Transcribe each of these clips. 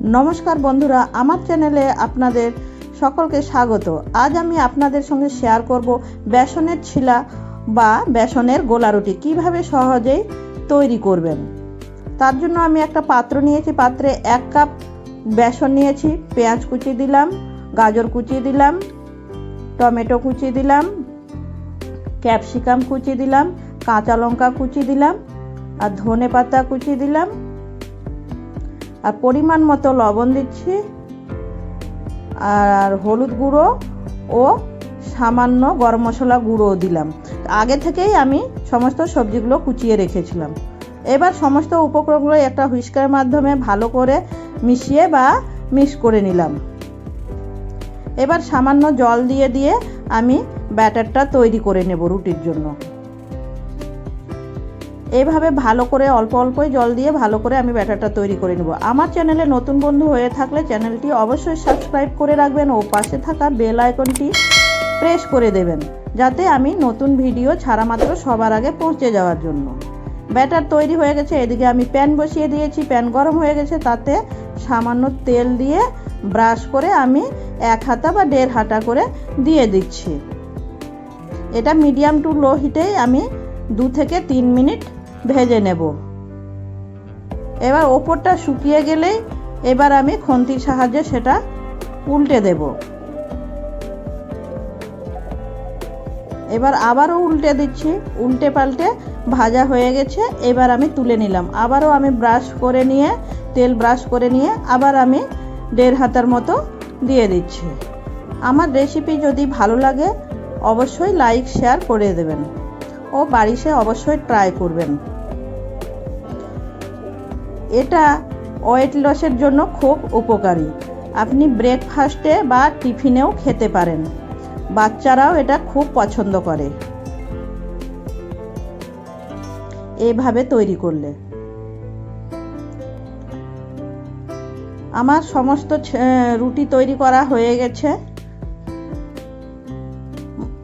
নমস্কার বন্ধুরা, আমার চ্যানেলে আপনাদের সকলকে স্বাগত। আজ আমি আপনাদের সঙ্গে শেয়ার করব বেসনের ছিলা বা বেসনের গোলা রুটি। কীভাবে সহজেই তৈরি করবেন? তার জন্য আমি একটা পাত্র নিয়েছি, পাত্রে এক কাপ বেসন নিয়েছি, পেঁয়াজ কুচি দিলাম, গাজর কুচি দিলাম, টমেটো কুচি দিলাম, ক্যাপসিকাম কুচি দিলাম, কাঁচা লঙ্কা কুচি দিলাম, আর ধনে পাতা কুচি দিলাম আর পরিমাণ মতো লবণ দিচ্ছি। আর হলুদ গুঁড়ো ও সামান্য গরম মশলা গুঁড়ো দিলাম। আগে থেকেই আমি সমস্ত সবজিগুলো কুচিয়ে রেখেছিলাম। এবার সমস্ত উপকরণগুলো একটা হুইস্কার মাধ্যমে ভালো করে মিশিয়ে বা মিক্স করে নিলাম। এবার সামান্য জল দিয়ে দিয়ে আমি ব্যাটারটা তৈরি করে নেব রুটির জন্য। এইভাবে ভালো করে, অল্প অল্পই জল দিয়ে ভালো করে আমি ব্যাটারটা তৈরি করে নেব। আমার চ্যানেলে নতুন বন্ধু হয়ে থাকলে চ্যানেলটি অবশ্যই সাবস্ক্রাইব করে রাখবেন ও পাশে থাকা বেল আইকনটি প্রেস করে দেবেন, যাতে আমি নতুন ভিডিও ছাড়া মাত্র সবার আগে পৌঁছে যাওয়ার জন্য। ব্যাটার তৈরি হয়ে গেছে, এদিকে আমি প্যান বসিয়ে দিয়েছি। প্যান গরম হয়ে গেছে, তাতে সামান্য তেল দিয়ে ব্রাশ করে আমি এক হাতা বা দেড় হাতা করে দিয়ে দিচ্ছি। এটা মিডিয়াম টু লো হিটেই আমি দু থেকে তিন মিনিট ভেজে নেব। এবার ওপরটা শুকিয়ে গেলেই এবার আমি খন্তির সাহায্যে সেটা উল্টে দেব। এবার আবারও উল্টে দিচ্ছি, উল্টে পাল্টে ভাজা হয়ে গেছে, এবার আমি তুলে নিলাম। আবারও আমি ব্রাশ করে নিয়ে, তেল ব্রাশ করে নিয়ে আবার আমি দেড় হাতার মতো দিয়ে দিচ্ছি। আমার রেসিপি যদি ভালো লাগে, অবশ্যই লাইক, শেয়ার করে দেবেন। ও বাড়িতে অবশ্যই ট্রাই করবেন। এটা ওয়েট লসের জন্য খুব উপকারী। আপনি ব্রেকফাস্টে বা টিফিনেও খেতে পারেন। বাচ্চারাও এটা খুব পছন্দ করে। এভাবে তৈরি করলে। আমার সমস্ত রুটি তৈরি করা হয়ে গেছে।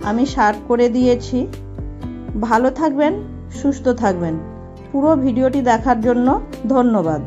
আমি সার্ভ করে দিয়েছি। ভালো থাকবেন সুস্থ থাকবেন। পুরো ভিডিওটি দেখার জন্য ধন্যবাদ।